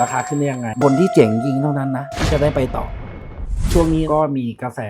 ราคาขึ้นได้ยังไง บนที่เจ๋งจริงเท่านั้นนะที่จะได้ไปต่อ ช่วงนี้ก็มีกระแส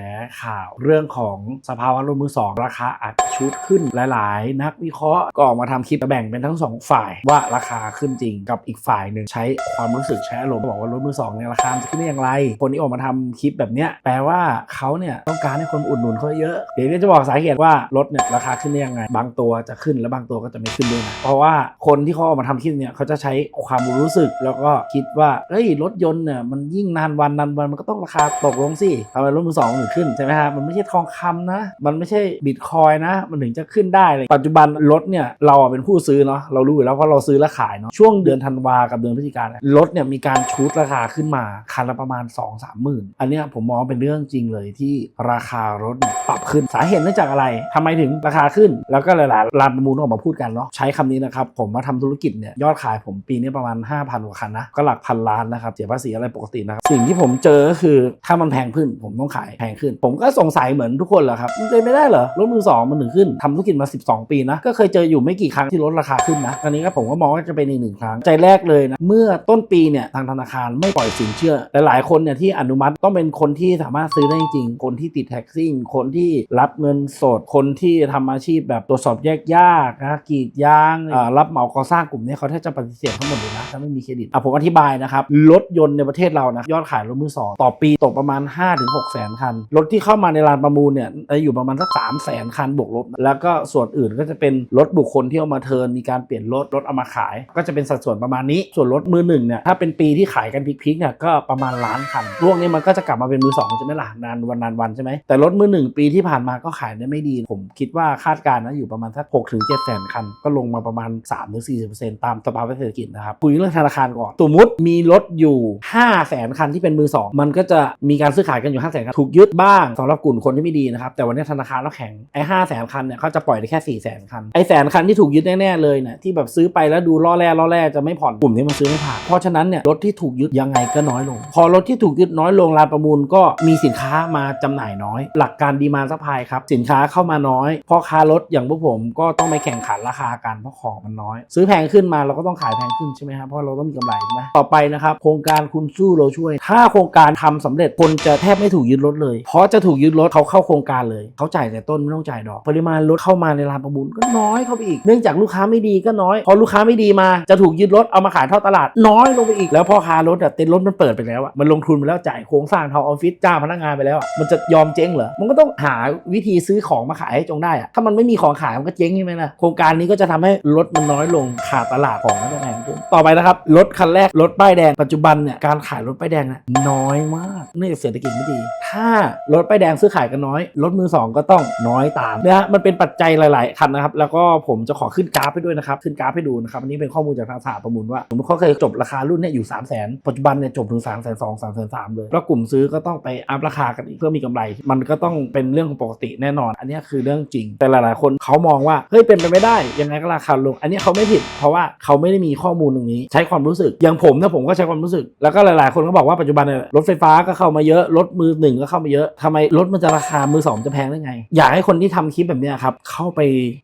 ข่าวเรื่องของสภาวะรถมือสองราคาอัดชุดขึ้นหลาย ๆ นักวิเคราะห์ก็ออกมาทำคลิปแบ่งเป็นทั้งสองฝ่ายว่าราคาขึ้นจริงกับอีกฝ่ายหนึ่งใช้ความรู้สึกใช้อารมณ์บอกว่ารถมือสองเนี่ยราคาจะขึ้นได้อย่างไร คนที่ออกมาทำคลิปแบบเนี้ยแปลว่าเขาเนี่ยต้องการให้คนอุดหนุนเขาเยอะเดี๋ยวจะบอกสาเหตุว่ารถเนี่ยราคาขึ้นได้ยังไง บางตัวจะขึ้นและบางตัวก็จะไม่ขึ้นด้วยนะเพราะว่าคนที่เขาออกมาทำคลิปเนี่ยเขาจะใช้ความรู้สึกแล้วก็คิดว่าเฮ้ยรถยนต์เนี่ยมันยิ่งนานวันนานวันมันก็ต้องราคาตกลงสิทำไมรถมือสองถึงขึ้นใช่ไหมฮะมันไม่ใช่ทองคำนะ มันไม่ใช่บิตคอยนะ มันถึงจะขึ้นได้เลยปัจจุบันรถเนี่ยเราเป็นผู้ซื้อเนาะเรารู้อยู่แล้วเพราะเราซื้อและขายเนาะช่วงเดือนธันวากับเดือนพฤศจิกายนรถเนี่ยมีการชูดราคาขึ้นมาคันละประมาณ 2 3หมื่นอันเนี้ยผมมองเป็นเรื่องจริงเลยที่ราคารถปรับขึ้นสาเหตุเนื่องจากอะไรทำไมถึงราคาขึ้น แล้วก็หลายๆร้านประมูลออกมาพูดกันเนาะใช้คำนี้นะครับผมมาทำธุรกิจเนี่ยยอดขายผมปีนี้ประมาณ 5,000กว่าคันนะก็หลักพันล้านนะครับเสียภาษีอะไรปกตินะครับสิ่งที่ผมเจอก็คือถ้ามันแพงขึ้น ผมต้องขายแพงขึ้น ผมก็สงสัยเหมือนทุกคนแหละครับมันเป็นไม่ได้เหรอรถมือสองมันถึงขึ้นทำธุรกิจมา 12 ปีนะก็เคยเจออยู่ไม่กี่ครั้งที่ลดราคาขึ้นนะตอนนี้ก็ผมก็มองว่าจะเป็นอีกหนึ่งครั้งใจแรกเลยนะเมื่อต้นปีเนี่ยทางธนาคารไม่ปล่อยสินเชื่อหลายๆคนเนี่ยที่อนุมัติต้องเป็นคนที่สามารถซื้อได้จริงคนที่ติดแท็กซี่คนที่รับเงินสดคนที่ทำอาชีพแบบตรวจสอบแยกยากนะกรีดยางรับเหมาก่อสร้างกลุ่มนี้เขาแทบจะปฏิเสธทั้งหมดเลยนะถ้าไม่มีเครดิตอะผมอธิบายนะครับรถยนต์ในประเทศเรานะยอดขายรถมือสองต่อปีตกประมาณ5-6แสนคัน รถที่เข้ามาในลานประมูลเนี่ยจะอยู่ประมาณสัก3แสนคันบวกลบ แล้วก็ส่วนอื่นก็จะเป็นรถบุคคลที่เอามาเทินมีการเปลี่ยนรถรถเอามาขาย ก็จะเป็นสัดส่วนประมาณนี้ ส่วนรถมือหนึ่งเนี่ยถ้าเป็นปีที่ขายกันพิกๆเนี่ยก็ประมาณล้านคันพวกนี้มันก็จะกลับมาเป็นมือสองใช่ไหมล่ะนานวันนานวันใช่ไหมแต่รถมือหนึ่งปีที่ผ่านมาก็ขายได้ไม่ดี ผมคิดว่าคาดการณ์นะอยู่ประมาณสัก6ถึง7แสนคัน ก็ลงมาประมาณ3ถึง40ตามสภาวะเศรษฐกิจนะครับคุยเรื่องธนาคารก่อนสมมติมีรถอยู่5แสนคันที่เป็นมือสองมันก็จะมีการซื้อขายกันอยู่5แสนคันถูกยึดบ้างสำหรับกลุ่มคนที่ไม่ดีนะครับแต่วันนี้ธนาคารเราแข็งไอ้ห้าแสนคันเนี่ยเขาจะปล่อยได้แค่4แสนคันไอ้แสนคันที่ถูกยึดแน่ๆเลยเนี่ยที่แบบซื้อไปแล้วดูล่อแร่ล่อแร่จะไม่ผ่อนกลุ่มนี้มันซื้อไม่ผ่านเพราะฉะนั้นเนี่ยรถที่ถูกยึดยังไงก็น้อยลง พอรถที่ถูกยึดน้อยลงรานประมูลก็มีสินค้ามาจำหน่ายน้อย หลักการดีมาซัพพลายครับสินค้าเข้ามาน้อยพ่อค้ารถอย่างพวกผมก็ต้องไปแข่งขันราคากันเพราะของมันน้อย ซื้อแพงขึ้นมาเราก็ต้องขายแพงขึ้นใช่ไหมครับเพราะเราต้องมีกำไรใช่ไหมต่อไปนะครับโครงการคุณสู้เราช่วย ถ้าโครงการทำสำเร็จคนจะแทบไม่ถูกยึดรถเลย เพราะจะถูกยึดรถเขาเข้าโครงการเลย เขาจ่ายแต่ต้นไม่ต้องจ่ายดอก ปริมาณรถเข้ามาในร้านประมูลก็น้อยเข้าไปอีก เนื่องจากลูกค้าไม่ดีก็น้อย พอลูกค้าไม่ดีมาจะถูกยึดรถเอามาขายท่อตลาด น้อยลงไปอีก แล้วพอคารถอะเต็นท์รถมันเปิดไปแล้วอะมันลงทุนไปแล้วจ่ายโครงสร้างทำออฟฟิศจ้างพนักงานไปแล้วอะมันจะยอมเจ๊งเหรอ มันก็ต้องหาวิธีซื้อของมาขายให้จงได้อะถ้ามันไม่มีของขายมันก็เจ๊งใช่ไหมล่ะ โครงการนี้ก็จะทำให้รถมันน้อยลงขาดตลาดของก็จะแพงขึ้นต่อไปนะครับรถคันแรกรถป้ายแดงปัจจุบันเนี่ยการขายรถป้ายแดงเนี่ยน้อยมากเนื่องจากเศรษฐกิจไม่ดี ถ้ารถป้ายแดงซื้อขายกันน้อย รถมือสองก็ต้องน้อยตามนะฮะมันเป็นปัจจัยหลาย ๆ คันนะครับ แล้วก็ผมจะขอขึ้นกราฟให้ด้วยนะครับ ขึ้นกราฟให้ดูนะครับ อันนี้เป็นข้อมูลจากทางสหประมูลว่า ผมเขาเคยจบราคารุ่นเนี่ยอยู่3 0 0 0 0 0ปัจจุบันเนี่ยจบถึง3 2 0 0 0 0 3 3 0 0 0เลยแล้วกลุ่มซื้อก็ต้องไปอัพราคากันอีกเพื่อมีกำไร มันก็ต้องเป็นเรื่องของปกติแน่นอน อันนี้คือเรื่องจริง แต่หลาย ๆ คนเขามองว่าเฮ้ยเป็นไปไม่ได้ยังไงก็ราคาลง อันนี้เขาไม่ผิด เพราะว่าเขาไม่ได้มีข้อมูลตรงนี้ ใช้ความรู้สึกอย่างผมนะผมก็ใช้ความรู้สึก แล้วก็หลาย ๆ คนก็บอกว่าปัจจุบันเนี่ยรถไฟฟ้าก็เข้ามาเยอะรถมือหนึ่งก็เข้ามาเยอะทำไมรถมันจะราคามือสองจะแพงได้ไง อยากให้คนที่ทำคลิปแบบนี้ครับเข้าไป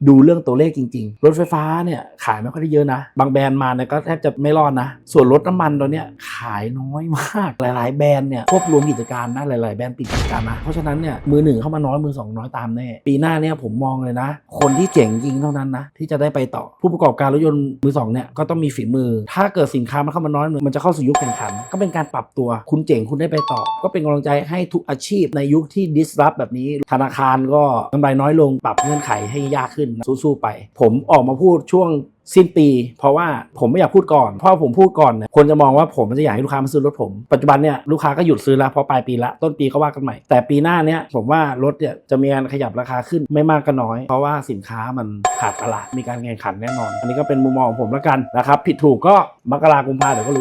ดูเรื่องตัวเลขจริง ๆ รถไฟฟ้าเนี่ยขายไม่ค่อยได้เยอะนะ บางแบรนด์มาเนี่ยก็แทบจะไม่รอดนะ ส่วนรถน้ำมันตัวเนี้ยขายน้อยมาก หลาย ๆ แบรนด์เนี่ยควบรวมกิจการนะหลาย ๆ แบรนด์ปิดกิจการนะ เพราะฉะนั้นเนี่ยมือหนึ่งเข้ามาน้อยมือสองน้อยตามแน่ ปีหน้าเนี่ยผมมองเลยนะ คนที่เจ๋งจริงเท่านั้นนะที่จะได้ไปต่อผู้ประกอบการรถยนต์มือสองเนี่ยก็ต้องมีฝีมือ ถ้าเกิดสินค้ามันเข้ามาน้อยมันจะเข้าสู่ยุคแข่งขัน ก็เป็นการปรับตัวคุณเจ๋งคุณได้ไปต่อก็เป็นกำลังใจให้ทุกอาชีพในยุคที่ disrupt แบบนี้ ธนาคารก็กำไรน้อยลงปรับเงื่อนไขให้ยากขึ้นสู้ๆไป ผมออกมาพูดช่วงสิ้นปี เพราะว่าผมไม่อยากพูดก่อน เพราะผมพูดก่อนเนี่ยคนจะมองว่าผมจะอยากให้ลูกค้ามาซื้อรถผม ปัจจุบันเนี่ยลูกค้าก็หยุดซื้อแล้วเพราะปลายปีละต้นปีก็ว่ากันใหม่ แต่ปีหน้าเนี่ยผมว่ารถเนี่ยจะมีการขยับราคาขึ้นไม่มากก็น้อย เพราะว่าสินค้ามันขาดตลาดมีการแข่งขันแน่นอน อันนี้ก็เป็นมุมมองของผมแล้วกันนะครับผิดถูกก็มกรากุมภาเดี๋ยวก็รู้